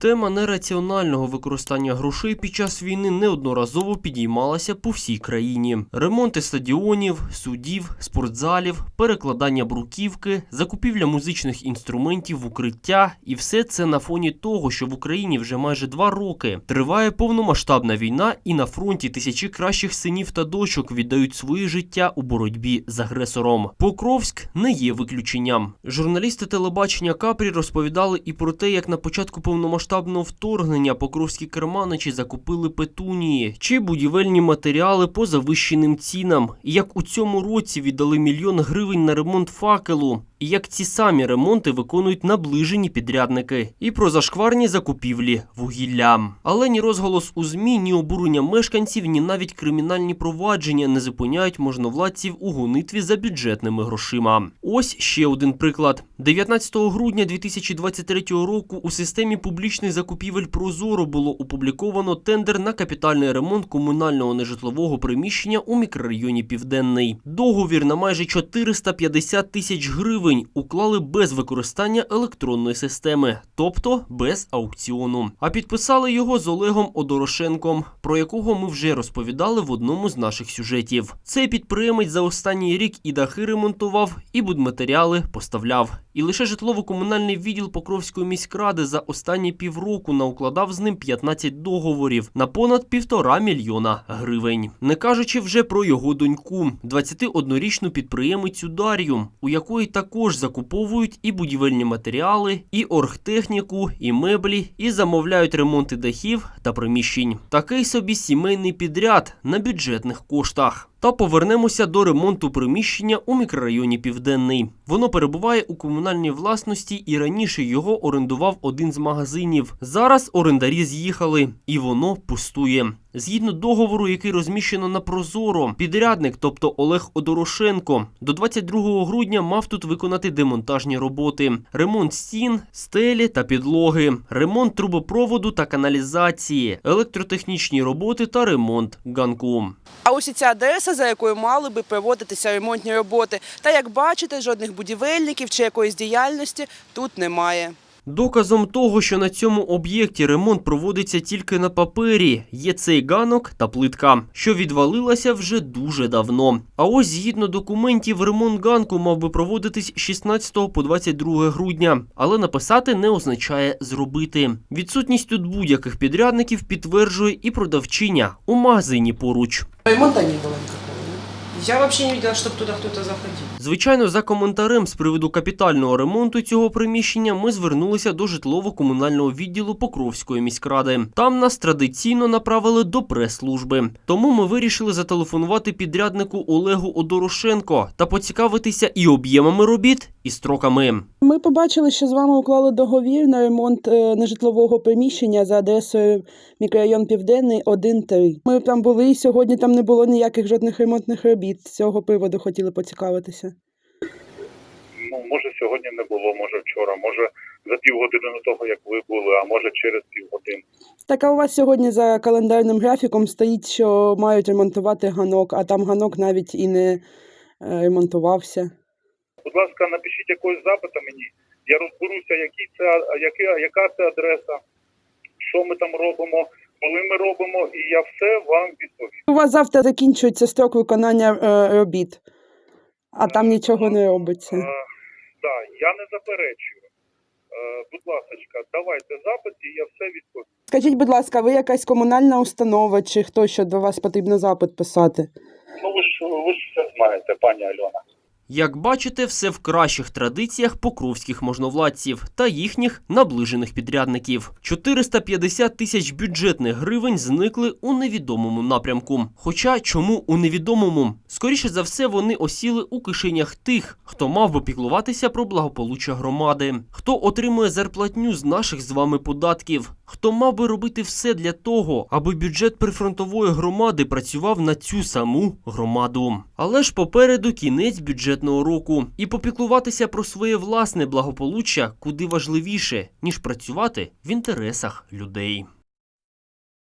Тема нераціонального використання грошей під час війни неодноразово підіймалася по всій країні. Ремонти стадіонів, судів, спортзалів, перекладання бруківки, закупівля музичних інструментів в укриття, і все це на фоні того, що в Україні вже майже два роки триває повномасштабна війна, і на фронті тисячі кращих синів та дочок віддають своє життя у боротьбі з агресором. Покровськ не є виключенням. Журналісти телебачення Капрі розповідали і про те, як на початку повномасштабного вторгнення покровські керманичі закупили петунії чи будівельні матеріали по завищеним цінам, як у цьому році віддали мільйон гривень на ремонт факелу. І як ці самі ремонти виконують наближені підрядники, і про зашкварні закупівлі вугілля. Але ні розголос у змі, ні обурення мешканців, ні навіть кримінальні провадження не зупиняють можновладців у гонитві за бюджетними грошима. Ось ще один приклад: 19 грудня 2023 року у системі публічних закупівель Прозоро було опубліковано тендер на капітальний ремонт комунального нежитлового приміщення у мікрорайоні Південний. Договір на майже 450 тисяч гривень уклали без використання електронної системи, тобто без аукціону. А підписали його з Олегом Одорошенком, про якого ми вже розповідали в одному з наших сюжетів. Цей підприємець за останній рік і дахи ремонтував, і будматеріали поставляв. І лише житлово-комунальний відділ Покровської міськради за останні півроку наукладав з ним 15 договорів на понад півтора мільйона гривень. Не кажучи вже про його доньку, 21-річну підприємицю Дар'ю, у якої також закуповують і будівельні матеріали, і оргтехніку, і меблі, і замовляють ремонти дахів та приміщень. Такий собі сімейний підряд на бюджетних коштах. Та повернемося до ремонту приміщення у мікрорайоні Південний. Воно перебуває у комунальній власності, і раніше його орендував один з магазинів. Зараз орендарі з'їхали, і воно пустує. Згідно договору, який розміщено на Прозоро, підрядник, тобто Олег Одорошенко, до 22 грудня мав тут виконати демонтажні роботи: ремонт стін, стелі та підлоги, ремонт трубопроводу та каналізації, електротехнічні роботи та ремонт ганку. А ось і ця адреса, за якою мали би проводитися ремонтні роботи. Та як бачите, жодних будівельників чи якоїсь діяльності тут немає. Доказом того, що на цьому об'єкті ремонт проводиться тільки на папері, є цей ганок та плитка, що відвалилася вже дуже давно. А ось згідно документів, ремонт ганку мав би проводитись 16 по 22 грудня, але написати не означає зробити. Відсутність тут будь-яких підрядників підтверджує і продавчиня у магазині поруч. Ремонта не було. Я вообще не видела, щоб туда хтось заходив. Звичайно, за коментарем з приводу капітального ремонту цього приміщення ми звернулися до житлово-комунального відділу Покровської міськради. Там нас традиційно направили до прес-служби. Тому ми вирішили зателефонувати підряднику Олегу Одорошенко та поцікавитися і об'ємами робіт, і строками. Ми побачили, що з вами уклали договір на ремонт е, нежитлового приміщення за адресою мікрорайон Південний 1-3. Ми там були і сьогодні там не було ніяких жодних ремонтних робіт. З цього приводу хотіли поцікавитися. ну, може сьогодні не було, може вчора, може за півгодини до того, як ви були, а може через півгодини. Так, а у вас сьогодні за календарним графіком стоїть, що мають ремонтувати ганок, а там ганок навіть і не е, ремонтувався. Будь ласка, напишіть якогось запита мені. Я розберуся, який це, яка, яка це адреса, що ми там робимо, коли ми робимо, і я все вам відповім. У вас завтра закінчується строк виконання е, робіт, а там нічого не робиться. Е, да, я не заперечую. Е, будь ласка, давайте запит, і я все відповім. Скажіть, будь ласка, ви якась комунальна установа чи хто, що до вас потрібно запит писати? Ну ви ж ви ж все знаєте, пані Альона. Як бачите, все в кращих традиціях покровських можновладців та їхніх наближених підрядників. 450 тисяч бюджетних гривень зникли у невідомому напрямку. Хоча чому у невідомому? Скоріше за все, вони осіли у кишенях тих, хто мав би піклуватися про благополуччя громади, хто отримує зарплатню з наших з вами податків, хто мав би робити все для того, аби бюджет прифронтової громади працював на цю саму громаду. Але ж попереду кінець бюджетного року, і попіклуватися про своє власне благополуччя куди важливіше, ніж працювати в інтересах людей.